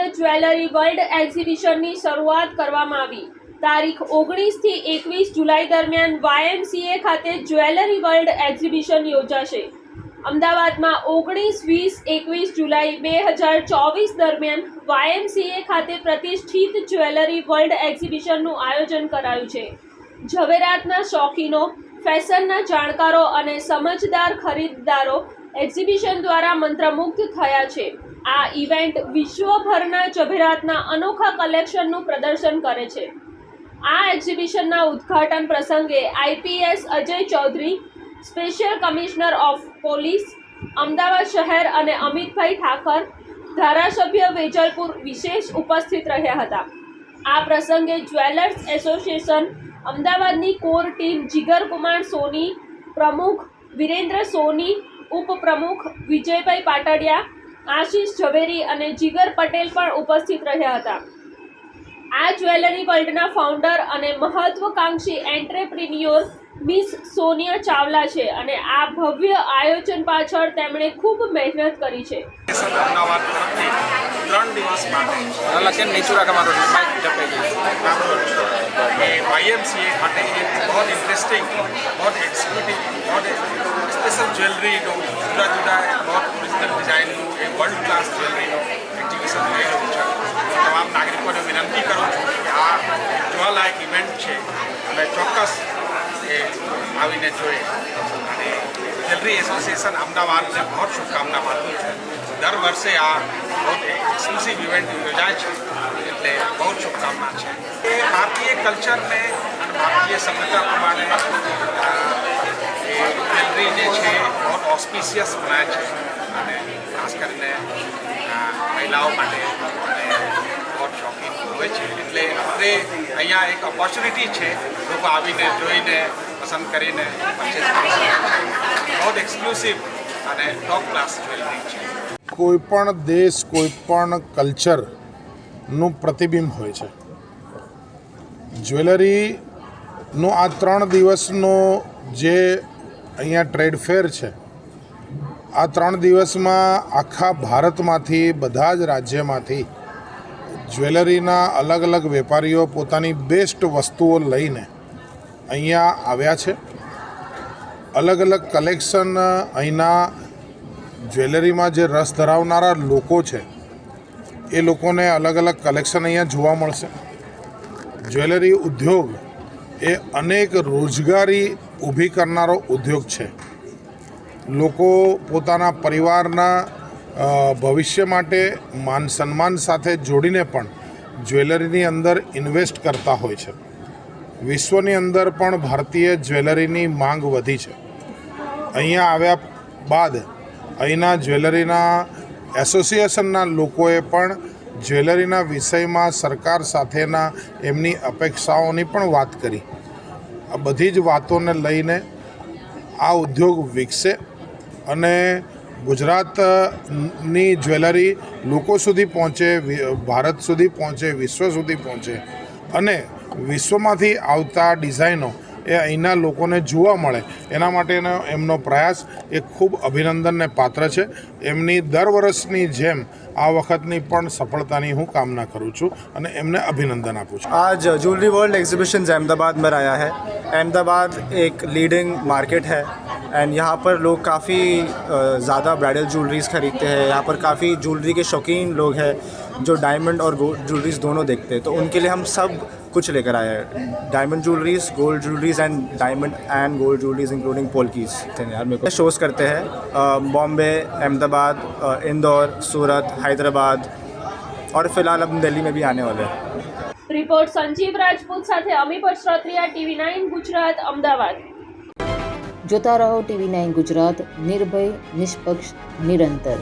ત્રિદિવસીય jewellery world એક્ઝિબિશનની શરૂઆત કરવામાં આવી. તારીખ ઓગણીસથી એકવીસ જુલાઈ દરમિયાન વાયએમસીએ ખાતે જ્વેલરી વર્લ્ડ એક્ઝિબિશન યોજાશે. અમદાવાદમાં ઓગણીસ, વીસ, એકવીસ જુલાઈ બે હજાર ચોવીસ દરમિયાન વાયએમસીએ ખાતે પ્રતિષ્ઠિત જ્વેલરી વર્લ્ડ એક્ઝિબિશનનું આયોજન કરાયું છે. ઝવેરાતના શોખીનો, ફેશનના જાણકારો અને સમજદાર ખરીદદારો એક્ઝિબિશન દ્વારા મંત્રમુગ્ધ થયા છે. આ ઇવેન્ટ વિશ્વભરના જભેરાતના અનોખા કલેક્શનનું પ્રદર્શન કરે છે. આ એક્ઝિબિશનના ઉદ્ઘાટન પ્રસંગે IPS Ajay Chaudhary, special commissioner of police, Ahmedabad શહેર અને અમિતભાઈ ઠાકર, ધારાસભ્ય વેજલપુર વિશેષ ઉપસ્થિત રહ્યા હતા. આ પ્રસંગે જ્વેલર્સ એસોસિએશન, અમદાવાદની કોર ટીમ જીગરકુમાર સોની, પ્રમુખ વિરેન્દ્ર સોની ઉપપ્રમુખ વિજયભાઈ પાટડિયા આશીષ ઝવેરી અને જીગર પટેલ પણ ઉપસ્થિત રહ્યા હતા. આ જ્વેલરી વર્લ્ડના ફાઉન્ડર અને મહત્વકાંક્ષી એન્ટરપ્રિન્યોર મિસ સોનિયા ચાવલા છે અને આ ભવ્ય આયોજન પાછળ તેમણે ખૂબ મહેનત કરી છે. બહુ ઇન્ટરેસ્ટિંગ બહુ એક્સિક્યુટિવ બહુ એક્ઝિબિશન જ્વેલરીનો જુદા જુદા નોર્થ ઓરિજિનલ ડિઝાઇનનું એ વર્લ્ડ ક્લાસ જ્વેલરીનો એક્ઝિબિશન લઈ રહ્યું છે તમામ નાગરિકોને વિનંતી કરું છું કે આ જોવાલાયક ઇવેન્ટ છે અને ચોક્કસ એ આવીને જોઈએ અને જ્વેલરી એસોસિએશન અમદાવાદને બહુ શુભકામના પાઠવું છું દર વર્ષે આ બહુ એક્સક્લુસિવ ઇવેન્ટ યોજાય છે એટલે બહુ શુભકામના છે એ ભારતીય કલ્ચરને અને ભારતીય સભ્યતા પ્રમાણે જ્વેલરી જે છે બહુ ઓસ્પિશિયસ મનાય છે અને ખાસ કરીને મહિલાઓ માટે બહુ શોખીન હોય છે એટલે આપણે અહીંયા એક ઓપોર્ચ્યુનિટી છે લોકો આવીને જોઈને પસંદ કરીને પરચેસ કરી શકે બહુ એક્સક્લુસિવ અને ટોપ ક્લાસ જ્વેલરી છે કોઈ પણ દેશ, કોઈ પણ કલ્ચરનું પ્રતિબિંબ હોય છે. જ્વેલરીનો આ ત્રણ દિવસનો જે અહીંયા ટ્રેડ ફેર છે. આ ત્રણ દિવસમાં આખા ભારતમાંથી, બધા જ રાજ્યમાંથી જ્વેલરીના અલગ અલગ વેપારીઓ પોતાની બેસ્ટ વસ્તુઓ લઈને અહીંયા આવ્યા છે. અલગ અલગ કલેક્શન અહીંના જ્વેલરીમાં જે રસ ધરાવનારા લોકો છે, એ લોકોને અલગ અલગ કલેક્શન અહીંયા જોવા મળશે. જ્વેલરી ઉદ્યોગ એ અનેક રોજગારી ઊભી કરનારો ઉદ્યોગ છે. લોકો પોતાના પરિવારના ભવિષ્ય માટે માન સન્માન સાથે જોડીને પણ જ્વેલરીની અંદર ઇન્વેસ્ટ કરતા હોય છે. વિશ્વની અંદર પણ ભારતીય જ્વેલરીની માંગ વધી છે. અહીંયા આવ્યા બાદ અહીંના જ્વેલરીના એસોસિએશનના લોકોએ પણ જ્વેલરીના વિષયમાં સરકાર સાથેના એમની અપેક્ષાઓની પણ વાત કરી. આ બધી જ વાતોને લઈને આ ઉદ્યોગ વિકસે અને ગુજરાતની જ્વેલરી લોકો સુધી પહોંચે ભારત સુધી પહોંચે, વિશ્વ સુધી પહોંચે અને વિશ્વમાંથી આવતા ડિઝાઇનો એ અહીંના લોકોને જોવા મળે એના માટેનો એમનો પ્રયાસ એ ખૂબ અભિનંદનને પાત્ર છે એમની દર વર્ષની જેમ આ વખતની પણ સફળતાની હું કામના કરું છું અને એમને અભિનંદન આપું છું आज ज्वेलरी वर्ल्ड एग्जीबिशन अहमदाबाद में आया है अहमदाबाद एक लीडिंग मार्केट है एंड यहाँ पर लोग काफ़ी ज़्यादा ब्राइडल ज्वेलरीज खरीदते हैं यहाँ पर काफ़ी ज्वेलरी के शौकीन लोग हैं जो डायमंड और गोल्ड ज्वेलरीज दोनों देखते हैं तो उनके लिए हम सब कुछ लेकर आए हैं diamond jewelleries gold jewelleries and diamond and gold jewelleries including polkis यार मेरे को शोज़ करते हैं बॉम्बे अहमदाबाद अ, इंदौर सूरत हैदराबाद और फिलहाल अब दिल्ली में भी आने वाले हैं રિપોર્ટ સંજીવ રાજપૂત સાથે અમી પટસ્ત્રોત્રિયા ટીવી નાઇન ગુજરાત અમદાવાદ જોતા રહો ટીવી નાઇન ગુજરાત નિર્ભય નિષ્પક્ષ નિરંતર